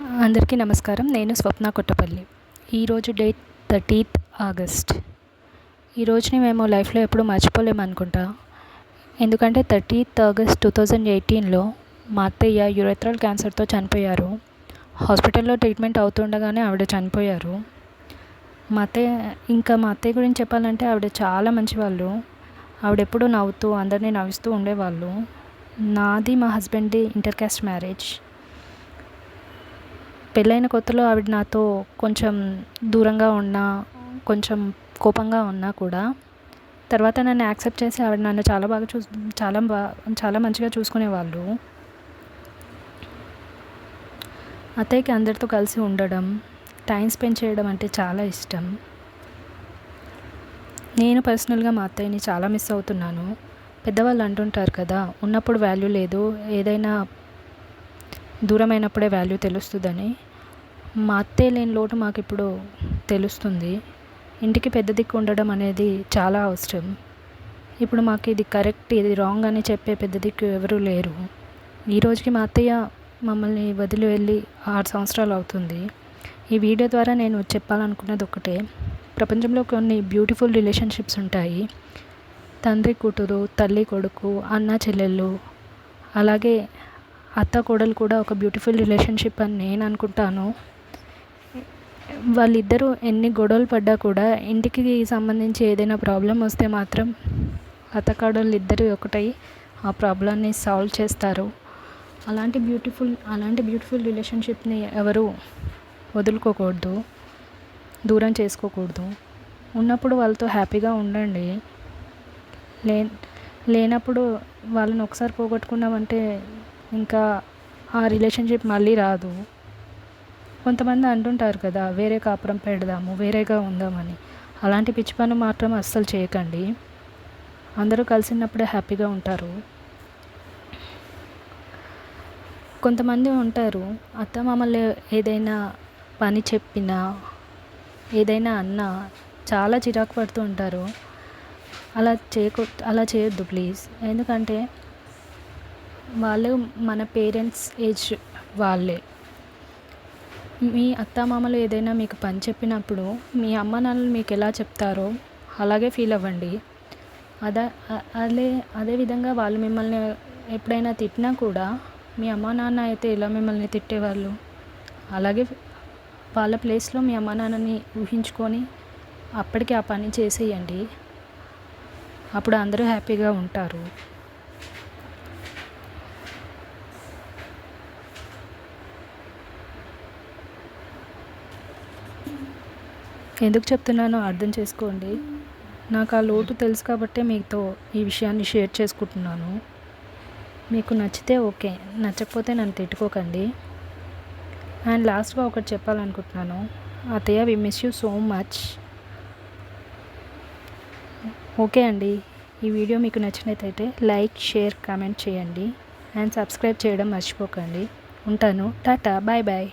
అందరికీ నమస్కారం. నేను స్వప్న కొట్టపల్లి. ఈరోజు డేట్ థర్టీత్ ఆగస్ట్. ఈ రోజుని మేము లైఫ్లో ఎప్పుడు మర్చిపోలేము అనుకుంటా. ఎందుకంటే థర్టీత్ ఆగస్ట్ టూ థౌజండ్ ఎయిటీన్లో మా అత్తయ్య యురెత్రల్ క్యాన్సర్తో చనిపోయారు. హాస్పిటల్లో ట్రీట్మెంట్ అవుతుండగానే ఆవిడ చనిపోయారు. మా అత్తయ్య ఇంకా మా అత్తయ్య గురించి చెప్పాలంటే ఆవిడ చాలా మంచివాళ్ళు. ఆవిడ ఎప్పుడూ నవ్వుతూ అందరినీ నవ్విస్తూ ఉండేవాళ్ళు. నాది మా హస్బెండ్ది ఇంటర్ క్యాస్ట్ మ్యారేజ్. పెళ్ళైన కొత్తలో ఆవిడ నాతో కొంచెం దూరంగా ఉన్నా కొంచెం కోపంగా ఉన్నా కూడా తర్వాత నన్ను యాక్సెప్ట్ చేసి ఆవిడ నన్ను చాలా బాగా చూ చాలా బాగా చాలా మంచిగా చూసుకునేవాళ్ళు. అత్తయ్యకి అందరితో కలిసి ఉండడం టైం స్పెండ్ చేయడం అంటే చాలా ఇష్టం. నేను పర్సనల్గా మా అత్తయ్యని చాలా మిస్ అవుతున్నాను. పెద్దవాళ్ళు అంటుంటారు కదా ఉన్నప్పుడు వాల్యూ లేదు ఏదైనా దూరమైనప్పుడే వాల్యూ తెలుస్తుందని. మా అత్తయ్య లేని లోటు మాకు ఇప్పుడు తెలుస్తుంది. ఇంటికి పెద్ద దిక్కు ఉండడం అనేది చాలా అవసరం. ఇప్పుడు మాకు ఇది కరెక్ట్ ఇది రాంగ్ అని చెప్పే పెద్ద దిక్కు ఎవరూ లేరు. ఈ రోజుకి మా అత్తయ్య మమ్మల్ని వదిలి వెళ్ళి ఆరు సంవత్సరాలు అవుతుంది. ఈ వీడియో ద్వారా నేను చెప్పాలనుకున్నది ఒకటే ప్రపంచంలో కొన్ని బ్యూటిఫుల్ రిలేషన్షిప్స్ ఉంటాయి. తండ్రి కూతురు తల్లి కొడుకు అన్న చెల్లెళ్ళు అలాగే అత్త కోడలు కూడా ఒక బ్యూటిఫుల్ రిలేషన్షిప్ అని నేను అనుకుంటాను. వాళ్ళిద్దరూ ఎన్ని గొడవలు పడ్డా కూడా ఇంటికి సంబంధించి ఏదైనా ప్రాబ్లం వస్తే మాత్రం అత్త ఇద్దరు ఒకటై ఆ ప్రాబ్లమ్ని సాల్వ్ చేస్తారు. అలాంటి బ్యూటిఫుల్ అలాంటి బ్యూటిఫుల్ రిలేషన్షిప్ని ఎవరు వదులుకోకూడదు దూరం చేసుకోకూడదు. ఉన్నప్పుడు వాళ్ళతో హ్యాపీగా ఉండండి. లే లేనప్పుడు వాళ్ళని ఒకసారి పోగొట్టుకున్నామంటే ఇంకా ఆ రిలేషన్షిప్ మళ్ళీ రాదు. కొంతమంది అంటుంటారు కదా వేరే కాపురం పెడదాము వేరేగా ఉందామని. అలాంటి పిచ్చి పని మాత్రం అస్సలు చేయకండి. అందరూ కలిసినప్పుడే హ్యాపీగా ఉంటారు. కొంతమంది ఉంటారు అత్త మామలు ఏదైనా పని చెప్పినా ఏదైనా అన్నా చాలా చిరాకు పడుతూ ఉంటారు. అలా చేయకూ అలా చేయొద్దు ప్లీజ్. ఎందుకంటే వాళ్ళు మన పేరెంట్స్ ఏజ్ వాళ్ళే. మీ అత్తామామలు ఏదైనా మీకు పని చెప్పినప్పుడు మీ అమ్మ నాన్నలు మీకు ఎలా చెప్తారో అలాగే ఫీల్ అవ్వండి. అదే అదే అదేవిధంగా వాళ్ళు మిమ్మల్ని ఎప్పుడైనా తిట్టినా కూడా మీ అమ్మ నాన్న అయితే ఎలా మిమ్మల్ని తిట్టేవాళ్ళు? అలాగే వాళ్ళ ప్లేస్లో మీ అమ్మ నాన్నని ఊహించుకొని అప్పటికి ఆ పని చేసేయండి. అప్పుడు అందరూ హ్యాపీగా ఉంటారు. ఎందుకు చెప్తున్నానో అర్థం చేసుకోండి. నాకు ఆ లోటు తెలుసు కాబట్టే మీతో ఈ విషయాన్ని షేర్ చేసుకుంటున్నాను. మీకు నచ్చితే ఓకే నచ్చకపోతే నన్ను తిట్టుకోకండి. అండ్ లాస్ట్గా ఒకటి చెప్పాలనుకుంటున్నాను. అతయ్య we miss you so much okay అండి ఈ వీడియో మీకు నచ్చినట్టయితే లైక్ షేర్ కామెంట్ చేయండి. అండ్ సబ్స్క్రైబ్ చేయడం మర్చిపోకండి. ఉంటాను. Tata bye bye.